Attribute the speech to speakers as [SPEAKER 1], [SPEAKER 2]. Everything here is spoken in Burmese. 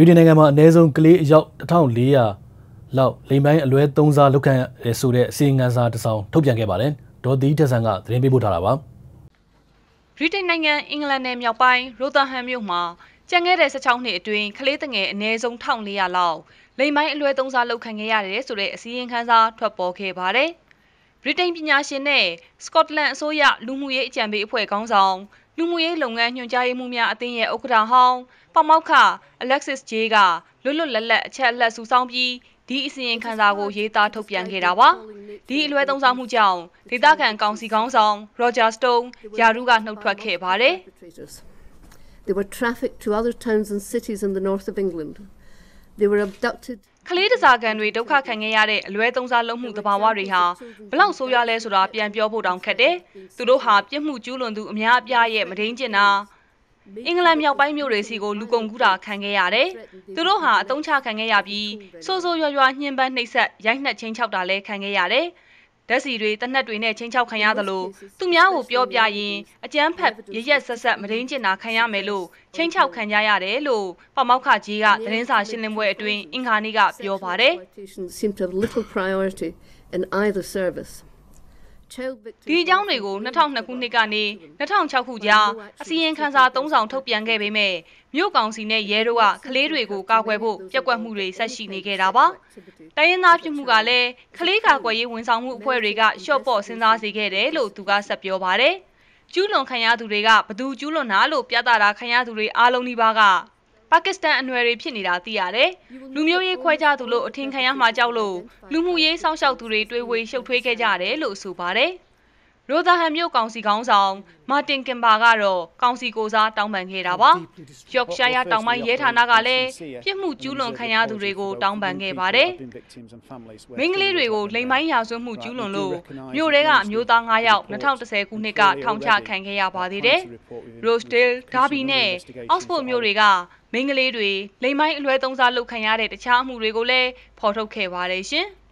[SPEAKER 1] ဗြိတိန်နိုင်ငံမှာအနည်းဆုံးကလေးအယောက်1400လောက်လိမ်ပိုင်းအလွဲသုံးစားလုပ်ခံရဆိုတဲ့အစီအငန်းစာတစ်စောင်ထုတ်ပြန်ခဲ့ပါတယ်ဒေါ်သီတက်ဆန်ကသတင်းပေးပို့ထားတာပါ
[SPEAKER 2] ဗြိတိန်နိုင်ငံအင်္ဂလန်နယ်မြောက်ပိုင်းရိုသာဟမ်မြို့မှာကြံခဲ့တဲ့16နှစ်အတွင်းကလေးတငယ်အနည်းဆုံး1400လောက်လိမ်ပိုင်းအလွဲသုံးစားလုပ်ခံခဲ့ရတယ်ဆိုတဲ့အစည်းအဝေးခန်းစာထွက်ပေါ်ခဲ့ပါတယ်။ဗြိတိန်ပညာရှင်နဲ့စကော့တလန်အစိုးရလူမှုရေးအကြံပေးအဖွဲ့ခေါင်းဆောင် လူမှုရေးလုပ်ငန်းညွှန်ကြားရေးမှူးများအသင်းရဲ့ဥက္ကဋ္ဌဟောင်းပေါမောက်ခ Alexis J ကလွတ်လွတ်လပ်လပ်အချက်အလက်စုဆောင်းပြီးဒီအစီရင်ခံစာကိုရေးသားထုတ်ပြန်ခဲ့တာပါဒီအလွဲသုံးစားမှုကြောင့်ဒေသခံကောင်စီခေါင်းဆောင် Roger Stone ယာရုကနှုတ်ထွက်ခဲ့ပါတယ် They were trafficked to other towns and cities in the north of England. They were abducted ကလေးတစားကန်တွေဒုက္ခခံခဲ့ရတဲ့အလွဲသုံးစားလုပ်မှုတဘာဝတွေဟာဘလောက်ဆိုးရွားလဲဆိုတာပြန်ပြောဖို့တောင်ခက်တယ်။သူတို့ဟာပြစ်မှုကျူးလွန်သူအများအပြားရဲ့မဒိန်ကျင်တာအင်္ဂလန်မြောက်ပိုင်းမြို့တွေစီကိုလူကုန်ကူးတာခံခဲ့ရတယ်။သူတို့ဟာအတုံးချခံခဲ့ရပြီးစိုးစိုးရွားရွားညှဉ်းပန်းနှိပ်စက်ရိုက်နှက်ချင်းချောက်တာလည်းခံခဲ့ရတယ်။ ဓာတ်စီတွေတနက်တွေနဲ့ချင်းချောက်ခံရသလိုသူများကိုပြောပြရင်အကျန်းဖက်ရရက်ဆက်ဆက်မရင်းကျင်တာခံရမယ်လို့ချင်းချောက်ခံကြရတယ်လို့ပမောက်ခကြီးကသတင်းစာရှင်းလင်းပွဲအတွင်းအင်္ဂါနေ့ကပြောပါတယ်။ ဒီအကြောင်းတွေကို2002ခုနှစ်ကနေ2006ခုကြားအစီရင်ခံစာ၃ဆောင်ထုတ်ပြန်ခဲ့ပေမဲ့မြို့ကောင်စီနဲ့ရဲတို့ကကလေးတွေကိုကာကွယ်ဖို့ပြက်ကွက်မှုတွေဆက်ရှိနေခဲ့တာပါ။တိုင်းရင်းသားဖြစ်မှုကလည်းကလေးကာကွယ်ရေးဝန်ဆောင်မှုအဖွဲ့တွေကရှော့ပေါ့စဉ်းစားစေခဲ့တယ်လို့သူကဆက်ပြောပါတယ်။ကျူးလွန်ခံရသူတွေကဘသူကျူးလွန်တာလို့ပြသတာခံရသူတွေအားလုံးဒီပါက ပါကစ္စတန်အနွယ်တွေဖြစ်နေတာသိရတယ်။လူမျိုးရေးခွဲခြားသူလို့အထင်ခံရမှာကြောက်လို့လူမှုရေးစောင့်ရှောက်သူတွေတွေးဝေရှုပ်ထွေးခဲ့ကြတယ်လို့ဆိုပါတယ်။ရိုသာဟန်မြို့ကောင်စီခေါင်းဆောင်မာတင်ကင်ဘာကတော့ကောင်စီကိုစားတောင်းပန်ခဲ့တာပါ။ယော့ရှားယားတောင်ပိုင်းရဲဌာနကလည်းပြစ်မှုကျူးလွန်ခံရသူတွေကိုတောင်းပန်ခဲ့ပါတယ်။မင်းကလေးတွေကိုလိမ်မိုင်းရာဇဝတ်မှုကျူးလွန်လို့မြို့ထဲကအမျိုးသား9ယောက်2010ခုနှစ်ကထောင်ချခံခဲ့ရပါသေးတယ်။ Rosedale, Derby နဲ့ Oxford မြို့တွေက မင်းကလေးတွေလိမ်မိုင်းအလွဲသုံးစားလုပ်ခံရတဲ့ တခြားအမှုတွေကိုလည်း ဖော်ထုတ်ခဲ့ပါတယ်ရှင်။